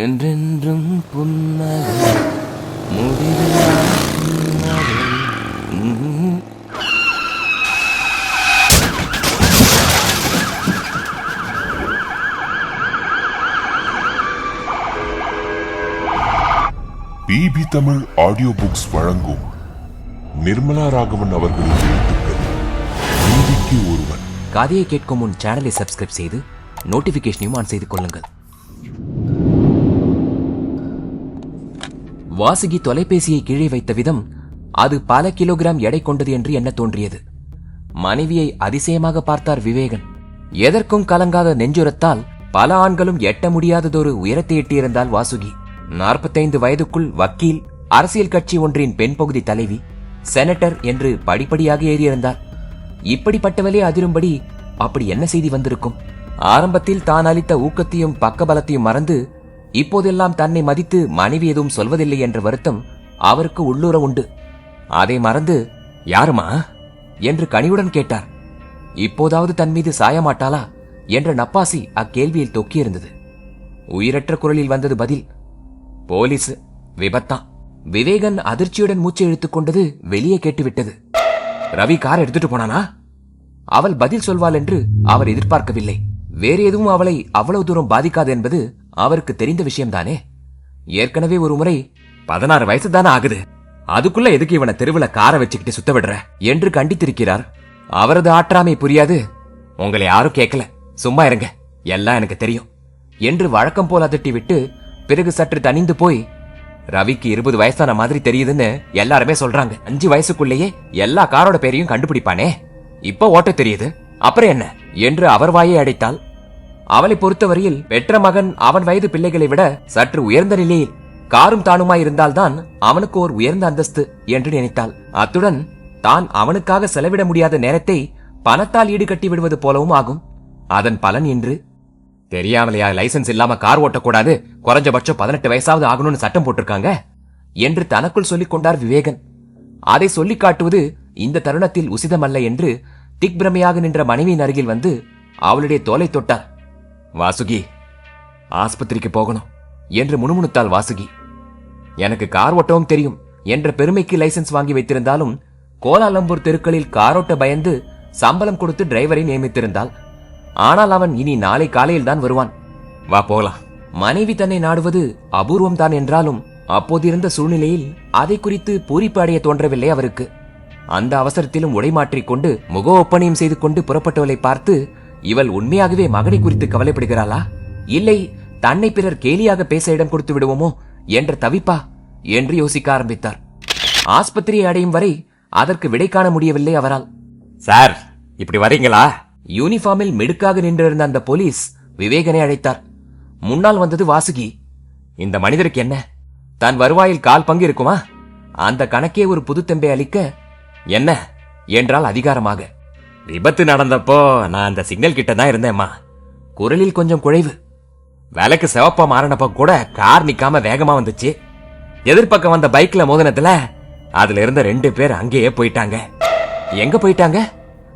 என்றென்றும் புன்னகை முடிவில்லா புன்னகை. பிபி தமிழ் ஆடியோ புக்ஸ் வழங்கும் நிர்மலா ராகவன் அவர்களின் எழுத்துக்கள். நீதிக்கு ஒருவன். கதையை கேட்கும் முன் சேனலை சப்ஸ்கிரைப் செய்து நோட்டிபிகேஷனையும் ஆன் செய்து கொள்ளுங்கள். வாசுகி தொலைபேசியை கீழே வைத்த விதம் அது பல கிலோகிராம் எடை கொண்டது என்று என்ன தோன்றியது. மனைவியை அதிசயமாக பார்த்தார் விவேகன். எதற்கும் கலங்காத நெஞ்சுரத்தால் பல ஆண்களும் எட்ட முடியாததொரு உயரத்தை எட்டியிருந்தால் வாசுகி. நாற்பத்தைந்து வயதுக்குள் வக்கீல் அரசியல் கட்சி ஒன்றின் பெண் பகுதி தலைவி செனட்டர் என்று படிப்படியாக ஏறியிருந்தார். இப்படிப்பட்டவளே அதிரும்படி அப்படி என்ன செய்தி வந்திருக்கும்? ஆரம்பத்தில் தான் அளித்த ஊக்கத்தையும் பக்கபலத்தையும் மறந்து இப்போதெல்லாம் தன்னை மதித்து மனைவி எதுவும் சொல்வதில்லை என்ற வருத்தம் அவருக்கு உள்ளூர உண்டு. அதை மறந்து யாருமா? என்று கனிவுடன் கேட்டார். இப்போதாவது தன் மீது சாயமாட்டாளா என்ற நப்பாசி அக்கேள்வியில் தொக்கியிருந்தது. உயிரற்ற குரலில் வந்தது பதில் போலீஸ் விபத்தான் விவேகன் அதிர்ச்சியுடன் மூச்சை இழுத்துக் கொண்டது வெளியே கேட்டுவிட்டது. ரவி கார் எடுத்துட்டு போனானா? அவள் பதில் சொல்வாள் என்று அவர் எதிர்பார்க்கவில்லை. வேறு எதுவும் அவளை அவ்வளவு தூரம் பாதிக்காது என்பது அவருக்கு தெரிந்த விஷயம்தானே? ஏற்கனவே ஒரு முறை பதினாறு வயசு தானே ஆகுது. அதுக்குள்ள எதுக்கு இவனை தெருவுல கார வச்சுக்கிட்டு சுத்த விடுற? என்று கண்டித்திருக்கிறார். அவரது ஆற்றாமை புரியாது. உங்களை யாரும் கேட்கல. சும்மா இருங்க. எல்லாம் எனக்கு தெரியும். என்று வழக்கம் போல அதட்டி விட்டு பிறகு சற்று தணிந்து போய் ரவிக்கு இருபது வயசான மாதிரி தெரியுதுன்னு எல்லாருமே சொல்றாங்க. அஞ்சு வயசுக்குள்ளேயே எல்லா காரோட பேரையும் கண்டுபிடிப்பானே? இப்ப ஓட்ட தெரியுது. அப்புறம் என்ன? என்று அவர் வாயை அடைத்தால் அவளை பொறுத்தவரையில் பெற்ற மகன் அவன் வயது பிள்ளைகளை விட சற்று உயர்ந்த நிலையில் காரும் தானுமாய் இருந்தால்தான் அவனுக்கு ஓர் உயர்ந்த அந்தஸ்து என்று நினைத்தாள். அத்துடன் தான் அவனுக்காக செலவிட முடியாத நேரத்தை பணத்தால் ஈடுகட்டி விடுவது போலவும் ஆகும். அதன் பலன் என்று தெரியாமலையா லைசென்ஸ் இல்லாம கார் ஓட்டக்கூடாது குறைஞ்சபட்சம் பதினெட்டு வயசாவது ஆகணும்னு சட்டம் போட்டிருக்காங்க என்று தனக்குள் சொல்லிக் கொண்டார் விவேகன். அதை சொல்லிக் காட்டுவது இந்த தருணத்தில் உசிதமல்ல என்று திக்பிரமையாக நின்ற மனைவியின் அருகில் வந்து அவளுடைய தோலை தொட்டார். வாசுகி ஆஸ்பத்திரிக்கு போகணும் என்று முணுமுணுத்தாள் வாசுகி. எனக்கு கார் ஓட்டவும் தெரியும் என்ற பெருமைக்கு லைசென்ஸ் வாங்கி வைத்திருந்தாலும் கோலாலம்பூர் தெருக்களில் காரோட்ட பயந்து சம்பளம் கொடுத்து டிரைவரை நியமித்திருந்தாள். ஆனால் அவன் இனி நாளை காலையில் தான் வருவான். வா போகலாம். மனைவி தன்னை நாடுவது அபூர்வம் தான் என்றாலும் அப்போதிருந்த சூழ்நிலையில் அதை குறித்து பூரிப்பு அடைய தோன்றவில்லை அவருக்கு. அந்த அவசரத்திலும் உடை மாற்றிக்கொண்டு முக ஒப்பனையும் செய்து கொண்டு புறப்பட்டவளை பார்த்து இவள் உண்மையாகவே மகனை குறித்து கவலைப்படுகிறாளா? இல்லை தன்னை பிறர் கேலியாக பேச இடம் கொடுத்து விடுவோமோ என்ற தவிப்பா என்று யோசிக்க ஆரம்பித்தார். ஆஸ்பத்திரியை அடையும் வரை அதற்கு விடை காண முடியவில்லை அவரால். சார் இப்படி வரீங்களா? யூனிஃபார்மில் மிடுக்காக நின்றிருந்த அந்த போலீஸ் விவேகனை அழைத்தார். முன்னால் வந்தது வாசுகி. இந்த மனிதருக்கு என்ன? தன் வருவாயில் கால் பங்கு இருக்குமா? அந்த கணக்கே ஒரு புதுத்தெம்பை அளிக்க என்ன? என்றால் அதிகாரமாக. விபத்து நடந்தப்போ நான் அந்த சிக்னல் கிட்ட தான் இருந்தேம்மா. குரலில் கொஞ்சம் குழைவு. விலைக்கு சிவப்பா மாறினப்ப கூட கார் நிக்காம வேகமா வந்துச்சு. எதிர்பக்கம் வந்த பைக்ல மோதினத்துல அதுல இருந்த ரெண்டு பேர் அங்கேயே போயிட்டாங்க. எங்க போயிட்டாங்க?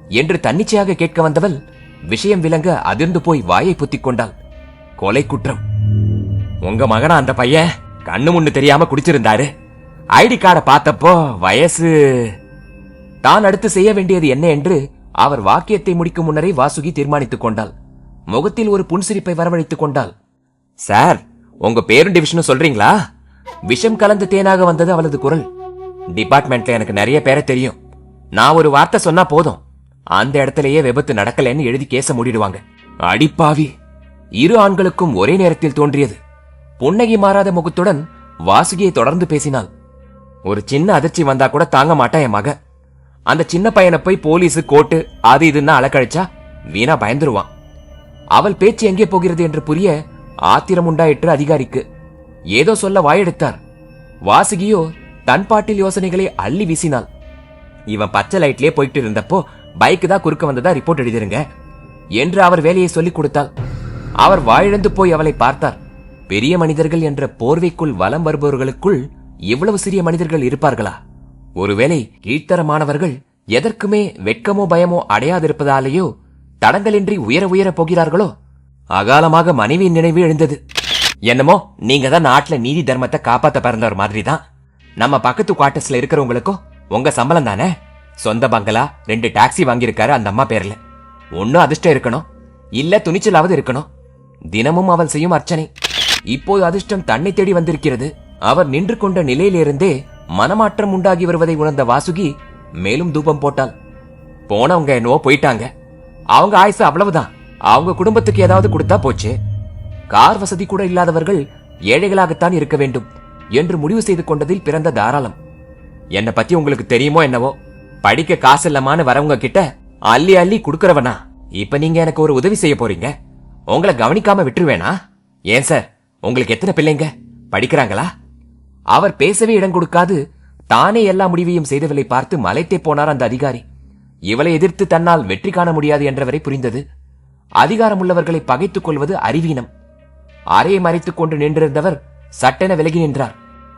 என்று தன்னிச்சையாக கேட்க வந்தவள் விஷயம் விளங்க அதிர்ந்து போய் வாயை புத்திக் கொண்டாள். கொலை குற்றம். உங்க மகனா அந்த பையன் கண்ணு முன்னு தெரியாம குடிச்சிருந்தாரு. ஐடி கார்டை பார்த்தப்போ வயசு தான் அடுத்து செய்ய வேண்டியது என்ன என்று அவர் வாக்கியத்தை முடிக்கும் முன்னரே வாசுகி தீர்மானித்துக் கொண்டாள். முகத்தில் ஒரு புன்சிரிப்பை வரவழைத்துக் கொண்டாள். சார் உங்க பேரும் டிவிஷனும் சொல்றீங்களா? விஷம் கலந்த தேனாக வந்தது அவளது குரல். டிபார்ட்மெண்ட்ல எனக்கு நிறைய பேரை தெரியும். நான் ஒரு வார்த்தை சொன்னா போதும். அந்த இடத்திலேயே விபத்து நடக்கலைன்னு எழுதி கேச மூடிடுவாங்க. அடிப்பாவி. இரு ஆண்களுக்கும் ஒரே நேரத்தில் தோன்றியது. புன்னகை மாறாத முகத்துடன் வாசுகியை தொடர்ந்து பேசினாள். ஒரு சின்ன அதிர்ச்சி வந்தா கூட தாங்க மாட்டா என் மக. அந்த சின்ன பையனை போய் போலீஸு கோர்ட்டு அது இதுன்னு அலக்கழிச்சா வீணா பயந்துருவான். அவள் பேச்சு எங்கே போகிறது என்று புரிய ஆத்திரம் உண்டாயிற்று அதிகாரிக்கு. ஏதோ சொல்ல வாயெடுத்தார். வாசுகியோ தன் பாட்டில் யோசனைகளை அள்ளி வீசினாள். இவன் பச்சை லைட்லயே போயிட்டு இருந்தப்போ பைக் தான் குறுக்க வந்ததா ரிப்போர்ட் எழுதிருங்க என்று அவர் வேலையை சொல்லிக் கொடுத்தாள். அவர் வாயிழந்து போய் அவளை பார்த்தார். பெரிய மனிதர்கள் என்ற போர்வைக்குள் வலம் வருபவர்களுக்குள் இவ்வளவு சிறிய மனிதர்கள் இருப்பார்களா? ஒருவேளை கீழ்த்தரமானவர்கள் எதற்குமே வெட்கமோ பயமோ அடையாதிருப்பதாலேயோ தடங்களின்றி உயர உயர போகிறார்களோ? அகாலமாக மனைவியின் நினைவு எழுந்தது. என்னமோ நீங்க தான் நாட்டுல நீதி தர்மத்தை காப்பாத்த பிறந்தவர் மாதிரி தான் நம்ம பக்கத்து குவார்டர்ஸ்ல இருக்கிறவங்களுக்கும் உங்க சம்பளம் தானே? சொந்த பங்களா ரெண்டு டாக்ஸி வாங்கியிருக்காரு அந்த அம்மா பேர்ல. ஒன்னும் அதிர்ஷ்டம் இருக்கணும். இல்ல துணிச்சலாவது இருக்கணும். தினமும் அவள் செய்யும் அர்ச்சனை. இப்போது அதிர்ஷ்டம் தன்னை தேடி வந்திருக்கிறது. அவர் நின்று கொண்ட நிலையிலிருந்தே மனமாற்றம் உண்டாகி வருவதை உணர்ந்த வாசுகி மேலும் தூபம் போட்டாள். போனவங்க என்னவோ போயிட்டாங்க. அவங்க ஆயுசு அவ்வளவுதான். அவங்க குடும்பத்துக்கு ஏதாவது கொடுத்தா போச்சு. கார் வசதி கூட இல்லாதவர்கள் ஏழைகளாகத்தான் இருக்க வேண்டும் என்று முடிவு செய்து கொண்டதில் பிறந்த தாராளம். என்னை பத்தி உங்களுக்கு தெரியுமோ என்னவோ? படிக்க காசு இல்லமான்னு வரவங்க கிட்ட அள்ளி அள்ளி குடுக்கறவனா? இப்ப நீங்க எனக்கு ஒரு உதவி செய்ய போறீங்க. உங்களை கவனிக்காம விட்டுருவேனா? ஏன் சார்? உங்களுக்கு எத்தனை பிள்ளைங்க? படிக்கிறாங்களா? அவர் பேசவே இடம் கொடுக்காது. தானே எல்லா முடிவையும் செய்தவளை பார்த்து மலைத்தே போனார் அந்த அதிகாரி. இவளை எதிர்த்து தன்னால் வெற்றி காண முடியாது என்றவரை புரிந்தது. அதிகாரமுள்ளவர்களை பகைத்துக் கொள்வது அறிவீனம். அறையை மறைத்துக் கொண்டு நின்றிருந்தவர் சட்டென விலகி நின்றார்.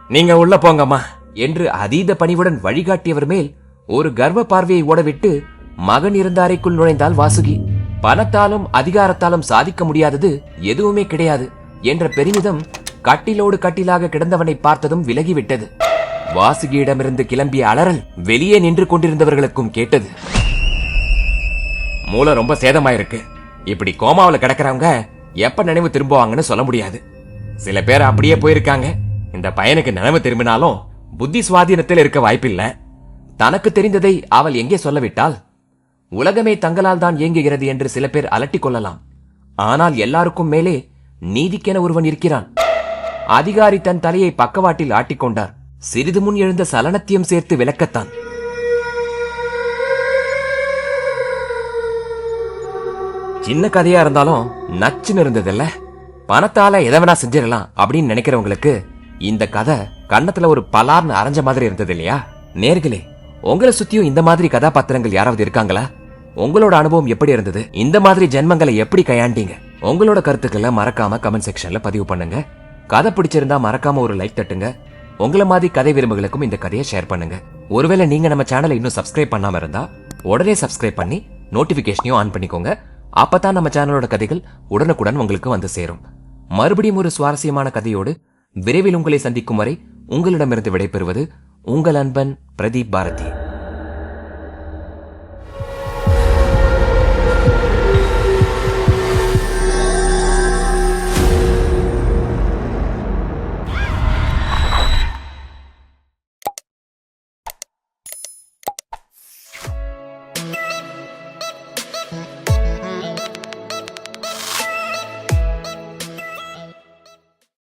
நீங்க உள்ள போங்கம்மா என்று அதீத பணிவுடன் வழிகாட்டியவர் மேல் ஒரு கர்வ பார்வையை ஓடவிட்டு மகன் இருந்த அறைக்குள் நுழைந்தால் வாசுகி. பணத்தாலும் அதிகாரத்தாலும் சாதிக்க முடியாதது எதுவுமே கிடையாது என்ற பெருமிதம் கட்டிலோடு கட்டிலாக கிடந்தவனை பார்த்ததும் விலகிவிட்டது. வாசுகியிடமிருந்து கிளம்பிய அலறல் வெளியே நின்று கொண்டிருந்தவர்களுக்கும் கேட்டது. மூளை ரொம்ப சேதமாயிருக்கு. இப்படி கோமாவுல கிடக்குறவங்க எப்ப நினைவு திரும்புவாங்கன்னு சொல்ல முடியாது. சில பேர் அப்படியே போயிருக்காங்க. இந்த பையனுக்கு நினைவு திரும்பினாலும் புத்தி சுவாதீனத்தில் இருக்க வாய்ப்பில்ல. தனக்கு தெரிந்ததை அவள் எங்கே சொல்லவிட்டால் உலகமே தங்களால் தான் இயங்குகிறது என்று சில பேர் அலட்டிக் கொள்ளலாம். ஆனால் எல்லாருக்கும் மேலே நீதிக்கென ஒருவன் இருக்கிறான். அதிகாரி தன் தலையை பக்கவாட்டில் ஆட்டிக்கொண்டார். சிறிது முன் எழுந்த சலனத்தையும் சேர்த்து விளக்கத்தான். சின்ன கதையா இருந்தாலும் நச்சுன்னு இருந்ததில்ல. பணத்தால எதை வேணா செஞ்சிடலாம் அப்படின்னு நினைக்கிறவங்களுக்கு இந்த கதை கன்னத்துல ஒரு பலார்னு அரைஞ்ச மாதிரி இருந்தது இல்லையா? நேர்களே உங்களை சுத்தியும் இந்த மாதிரி கதாபாத்திரங்கள் யாராவது இருக்காங்களா? உங்களோட அனுபவம் எப்படி இருந்தது? இந்த மாதிரி ஜென்மங்களை எப்படி கையாண்டீங்க? உங்களோட கருத்துக்களை மறக்காம கமெண்ட் செக்ஷன்ல பதிவு பண்ணுங்க. கதை பிடிச்சிருந்தா மறக்காம ஒரு லைக் தட்டுங்க. உங்கள மாதிரி கதை விரும்புகளுக்கும் இந்த கதையை ஷேர் பண்ணுங்க. ஒருவேளை நீங்க நம்ம சேனலை இன்னும் சப்ஸ்கிரைப் பண்ணாம இருந்தா உடனே சப்ஸ்கிரைப் பண்ணி நோட்டிபிகேஷனையும் ஆன் பண்ணிக்கோங்க. அப்பதான் நம்ம சேனலோட கதைகள் உடனுக்குடன் உங்களுக்கு வந்து சேரும். மறுபடியும் ஒரு சுவாரஸ்யமான கதையோடு விரைவில் உங்களை சந்திக்கும் வரை உங்களிடமிருந்து விடைபெறுவது உங்கள் அன்பன் பிரதீப் பாரதி.